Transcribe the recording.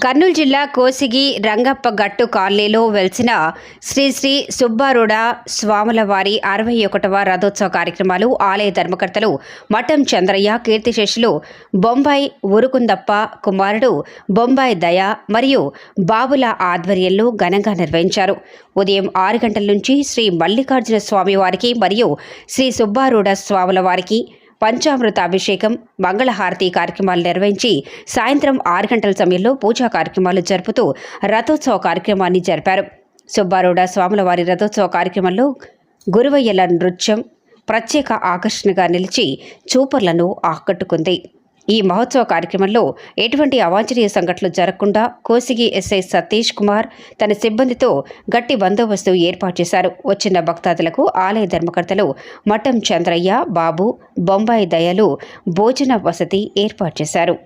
కర్నూలు జిల్లా కోసిగి రంగప్ప గట్టు కాలనీలో వెలిసిన శ్రీ శ్రీ సుబ్బారుడ స్వాముల వారి అరవై ఒకటవ రథోత్సవ కార్యక్రమాలు ఆలయ ధర్మకర్తలు మఠం చంద్రయ్య కీర్తిశేషులు బొంబాయి ఉరుకుందప్ప కుమారుడు బొంబాయి దయ మరియు బాబుల ఆధ్వర్యంలో ఘనంగా నిర్వహించారు. ఉదయం ఆరు గంటల నుంచి శ్రీ మల్లికార్జున స్వామి వారికి మరియు శ్రీ సుబ్బారుడ స్వాముల వారికి పంచామృత అభిషేకం మంగళహారతి కార్యక్రమాలు నిర్వహించి సాయంత్రం ఆరు గంటల సమయంలో పూజా కార్యక్రమాలు జరుపుతూ రథోత్సవ కార్యక్రమాన్ని జరిపారు. సుబ్బారోడ స్వాముల వారి రథోత్సవ కార్యక్రమంలో గురువయ్యల నృత్యం ప్రత్యేక ఆకర్షణగా నిలిచి చూపర్లను ఆకట్టుకుంది. ఈ మహోత్సవ కార్యక్రమంలో ఎటువంటి అవాంఛనీయ సంఘటనలు జరగకుండా కోసిగి ఎస్ఐ సతీష్ కుమార్ తన సిబ్బందితో గట్టి బందోబస్తు ఏర్పాటు చేశారు. వచ్చిన భక్తాదులకు ఆలయ ధర్మకర్తలు మఠం చంద్రయ్య బాబు బొంబాయి దయలు భోజన వసతి ఏర్పాటు చేశారు.